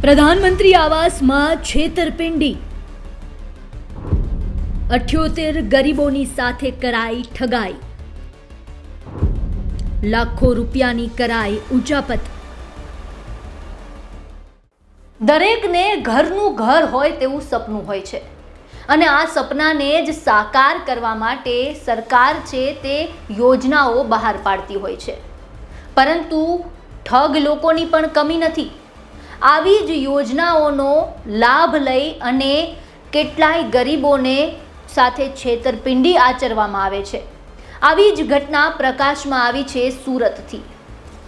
પ્રધાનમંત્રી આવાસમાં છેતરપિંડી. અઠ્યોતેર ગરીબોની સાથે કરાઈ ઠગાઈ. લાખો રૂપિયાની કરાઈ ઉચાપત દરેકને ઘરનું ઘર હોય તેવું સપનું હોય છે. અને આ સપનાને જ સાકાર કરવા માટે સરકાર છે તે યોજનાઓ બહાર પાડતી હોય છે. પરંતુ ઠગ લોકોની પણ કમી નથી. આવી જ યોજનાઓનો લાભ લઈ અને કેટલાય ગરીબોને સાથે છેતરપિંડી આચરવામાં આવે છે. આવી જ ઘટના પ્રકાશમાં આવી છે સુરતથી.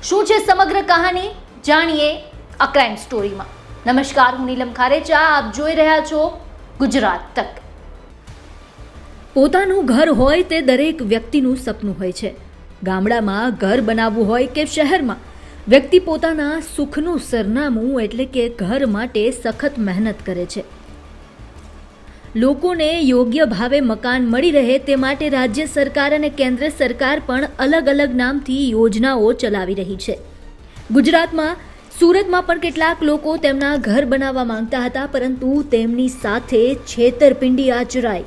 શું છે સમગ્ર કહાની? જાણીએ અક્રાઇમ ક્રાઇમ સ્ટોરીમાં નમસ્કાર, હું નીલમ ખારેચા, આપ જોઈ રહ્યા છો ગુજરાત તક. પોતાનું ઘર હોય તે દરેક વ્યક્તિનું સપનું હોય છે. ગામડામાં ઘર બનાવવું હોય કે શહેરમાં વ્યક્તિ પોતાના સુખનું સરનામું એટલે કે ઘર માટે સખત મહેનત કરે છે. લોકોને યોગ્ય ભાવે મકાન મળી રહે તે માટે રાજ્ય સરકાર અને કેન્દ્ર સરકાર પણ અલગ અલગ નામથી યોજનાઓ ચલાવી રહી છે. ગુજરાતમાં, સુરતમાં પણ કેટલાક લોકો તેમના ઘર બનાવવા માંગતા હતા, પરંતુ તેમની સાથે છેતરપિંડી આચરાઈ.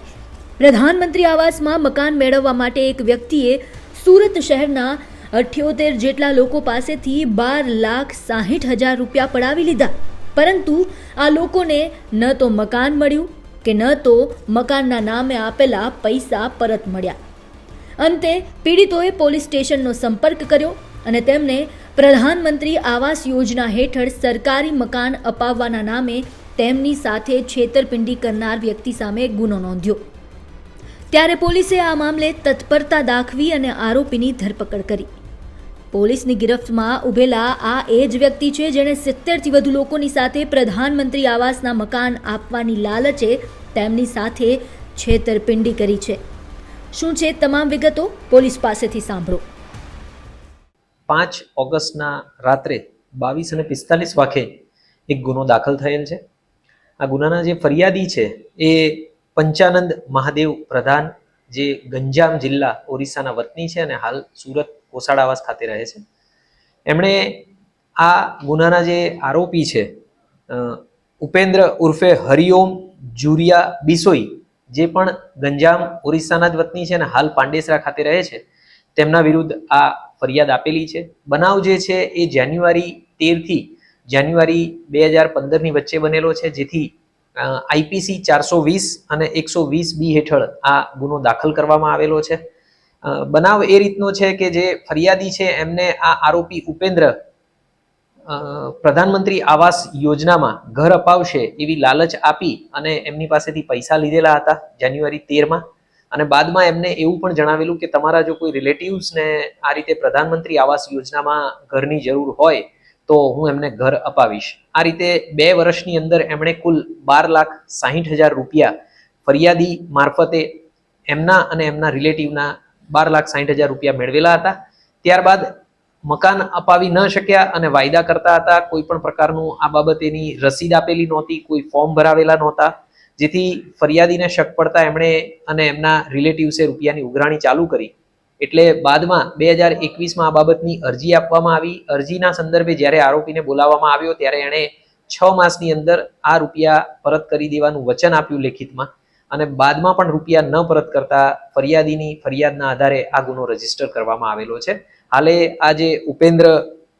પ્રધાનમંત્રી આવાસમાં મકાન મેળવવા માટે એક વ્યક્તિએ સુરત શહેરના અઠ્યોતેર જેટલા લોકો પાસેથી બાર લાખ સાહીઠ હજાર રૂપિયા પડાવી લીધા. પરંતુ આ લોકોને ન તો મકાન મળ્યું કે ન તો મકાનના નામે આપેલા પૈસા પરત મળ્યા. અંતે પીડિતોએ પોલીસ સ્ટેશનનો સંપર્ક કર્યો અને તેમને પ્રધાનમંત્રી આવાસ યોજના હેઠળ સરકારી મકાન અપાવવાના નામે તેમની સાથે છેતરપિંડી કરનાર વ્યક્તિ સામે ગુનો નોંધ્યો. ત્યારે પોલીસે આ મામલે તત્પરતા દાખવી અને આરોપીની ધરપકડ કરી. પોલીસની ગિરફ્તમાં ઉભેલા આ એ જ વ્યક્તિ છે જેણે સિત્તેરથી વધુ લોકોની સાથે પ્રધાનમંત્રી આવાસના મકાન આપવાની લાલચે તેમની સાથે છેતરપિંડી કરી છે. શું છે તમામ વિગતો પોલીસ પાસેથી સાંભળો. પાંચ ઓગસ્ટના રાત્રે બાવીસ અને પિસ્તાલીસ વાગે એક ગુનો દાખલ થયેલ છે. આ ગુનાના જે ફરિયાદી છે એ પંચાનંદ મહાદેવ પ્રધાન, જે ગંજામ જિલ્લા ઓરિસ્સાના વતની છે અને હાલ સુરત કોસાડ આવાસ ખાતે રહે છે. એમણે આ ગુનાના જે આરોપી છે ઉપેન્દ્ર ઉર્ફે હરિઓમ જુરિયા બિસોઈ, જે પણ ગંજામ ઓરિસ્સાના જ વતની છે અને હાલ પાંડેસરા ખાતે રહે છે, તેમના વિરુદ્ધ આ ફરિયાદ આપેલી છે. બનાવ જે છે એ જાન્યુઆરી તેરથી જાન્યુઆરી બે હજાર પંદરની વચ્ચે બનેલો છે, જેથી આઈપીસી ચારસો વીસ અને એકસો વીસ બી હેઠળ આ ગુનો દાખલ કરવામાં આવેલો છે. બનાવ એ રીતનો છે કે જે ફરિયાદી છે, એમને આ આરોપી ઉપેન્દ્ર પ્રધાનમંત્રી આવાસ યોજનામાં ઘર અપાવશે એવી લાલચ આપી અને એમની પાસેથી પૈસા લીધેલા હતા જાન્યુઆરી તેરમાં. અને બાદમાં એમને એવું પણ જણાવેલું કે તમારા જો કોઈ રિલેટિવ્સને આ રીતે પ્રધાનમંત્રી આવાસ યોજનામાં ઘરની જરૂર હોય, તો હું એમને ઘર અપાવીશ. આ રીતે બે વર્ષની અંદર એમણે કુલ બાર લાખ સાહીઠ હજાર રૂપિયા ફરિયાદી મારફતે એમના અને એમના રિલેટિવના બાર લાખ સાહીઠ હજાર રૂપિયા મેળવેલા હતા. ત્યારબાદ મકાન અપાવી ન શક્યા અને વાયદા કરતા હતા. કોઈ પણ પ્રકારનું આ બાબતેની રસીદ આપેલી નહોતી, કોઈ ફોર્મ ભરાવેલા નહોતા. જેથી ફરિયાદીને શક પડતા એમણે અને એમના રિલેટિવ્સે રૂપિયાની ઉઘરાણી ચાલુ કરી. એટલે બાદમાં બે હજાર એકવીસમાં આ બાબતની અરજી આપવામાં આવી. અરજીના સંદર્ભે જ્યારે આરોપીને બોલાવવામાં આવ્યો ત્યારે એણે છ માસની અંદર આ રૂપિયા પરત કરી દેવાનું વચન આપ્યું લેખિતમાં. અને બાદમાં પણ રૂપિયા ન પરત કરતા ફરિયાદીની ફરિયાદના આધારે આ ગુનો રજિસ્ટર કરવામાં આવેલો છે. હાલે આ જે ઉપેન્દ્ર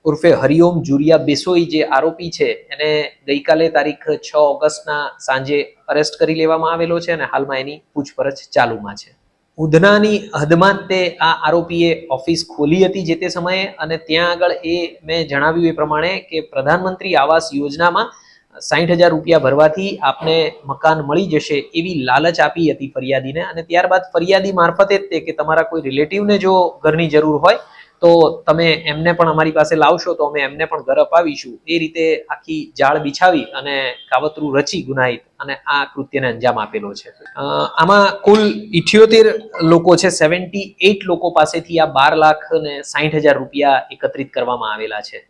ઉર્ફે હરિઓમ જુરિયા બેસોઈ જે આરોપી છે, એને ગઈકાલે તારીખ છ ઓગસ્ટના સાંજે અરેસ્ટ કરી લેવામાં આવેલો છે અને હાલમાં એની પૂછપરછ ચાલુમાં છે. ઉધનાની હદમાં તે આ આરોપીએ ઓફિસ ખોલી હતી જે તે સમયે અને ત્યાં આગળ એ મેં જણાવ્યું એ પ્રમાણે કે પ્રધાનમંત્રી આવાસ યોજનામાં સાહીઠ હજાર રૂપિયા ભરવાથી આપને મકાન મળી જશે એવી લાલચ આપી હતી ફરિયાદીને. અને ત્યારબાદ ફરિયાદી મારફતે જ તે કે તમારા કોઈ રિલેટિવને જો ઘરની જરૂર હોય તો તમે એમને પણ અમારી પાસે લાવશો, તો અમે એમને પણ ઘર અપાવીશું. એ રીતે આખી જાળ બિછાવી અને કાવતરું રચી ગુનાહિત અને આ કૃત્યને અંજામ આપેલો છે. આમાં કુલ ઇઠ્યોતેર લોકો છે, સેવન્ટી એઇટ લોકો પાસેથી આ બાર લાખ ને સાહીઠ હજાર રૂપિયા એકત્રિત કરવામાં આવેલા છે.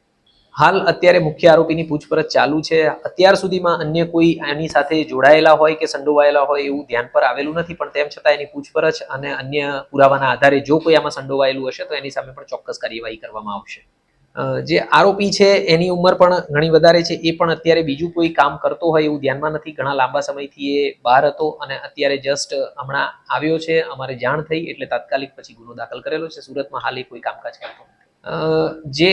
હાલ અત્યારે મુખ્ય આરોપીની પૂછપરછ ચાલુ છે. અત્યાર સુધીમાં અન્ય કોઈ આની સાથે જોડાયેલા હોય કે સંડોવાયેલા હોય એવું ધ્યાન પર આવેલું નથી, પણ તેમ છતાં એની પૂછપરછ અને અન્ય પુરાવાના આધારે જો કોઈ આમાં સંડોવાયેલું હશે, તો એની સામે પણ ચોક્કસ કાર્યવાહી કરવામાં આવશે. જે આરોપી છે, એની ઉંમર પણ ઘણી વધારે છે. એ પણ અત્યારે બીજું કોઈ કામ કરતો હોય એવું ધ્યાનમાં નથી. ઘણા લાંબા સમયથી એ બહાર હતો અને અત્યારે જસ્ટ હમણાં આવ્યો છે. અમારે જાણ થઈ, એટલે તાત્કાલિક પછી ગુનો દાખલ કરેલો છે. સુરતમાં હાલ એ કોઈ કામકાજ કરતો નથી. જે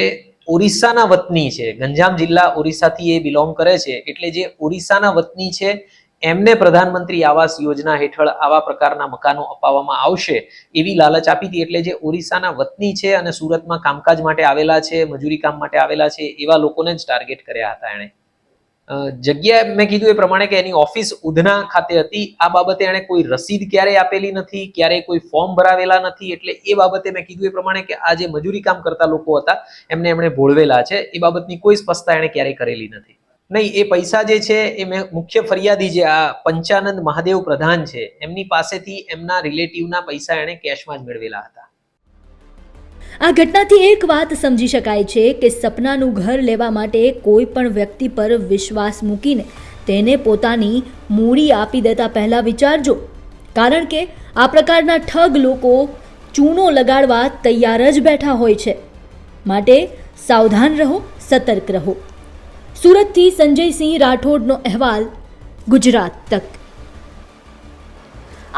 ઓરિસ્સાના વતની છે, ગંજામ જિલ્લા ઓરિસ્સાથી એ બિલોંગ કરે છે, એટલે જે ઓરિસ્સાના વતની છે, એમને પ્રધાનમંત્રી આવાસ યોજના હેઠળ આવા પ્રકારના મકાનો અપાવવામાં આવશે એવી લાલચ આપી હતી, એટલે જે ઓરિસ્સાના વતની છે અને સુરતમાં કામકાજ માટે આવેલા છે, મજૂરી કામ માટે આવેલા છે, એવા લોકોને જ ટાર્ગેટ કર્યા હતા એણે. જગ્યા મેં કીધું એ પ્રમાણે કે એની ઓફિસ ઉધના ખાતે હતી. આ બાબતે એણે કોઈ રસીદ ક્યારેય આપેલી નથી, ક્યારેય કોઈ ફોર્મ ભરાવેલા નથી. એટલે એ બાબતે મેં કીધું એ પ્રમાણે કે આ જે મજૂરી કામ કરતા લોકો હતા, એમને એમણે ભોળવેલા છે. એ બાબતની કોઈ સ્પષ્ટતા એણે ક્યારેય કરેલી નથી. નહીં, એ પૈસા જે છે એ મેં મુખ્ય ફરિયાદી જે આ પંચાનંદ મહાદેવ પ્રધાન છે, એમની પાસેથી એમના રિલેટિવના પૈસા એણે કેશમાં જ મેળવેલા હતા. આ ઘટનાથી એક વાત સમજી શકાય છે કે સપનાનું ઘર લેવા માટે કોઈ પણ વ્યક્તિ પર વિશ્વાસ મૂકીને તેને પોતાની મૂડી આપી દેતા પહેલાં વિચારજો. કારણ કે આ પ્રકારના ઠગ લોકો ચૂનો લગાડવા તૈયાર જ બેઠા હોય છે. માટે સાવધાન રહો, સતર્ક રહો. સુરતથી સંજયસિંહ રાઠોડનો અહેવાલ, ગુજરાત તક.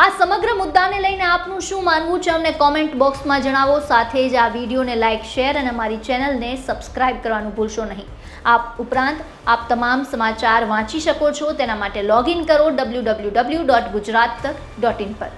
આ સમગ્ર મુદ્દાને લઈને આપનું શું માનવું છે અમને કોમેન્ટ બોક્સમાં જણાવો. સાથે જ આ વિડીયોને લાઇક શેર અને અમારી ચેનલને સબસ્ક્રાઇબ કરવાનું ભૂલશો નહીં. આપ ઉપરાંત આપ તમામ સમાચાર વાંચી શકો છો. તેના માટે લોગિન કરો W W W dot Gujarat Tak dot in પર.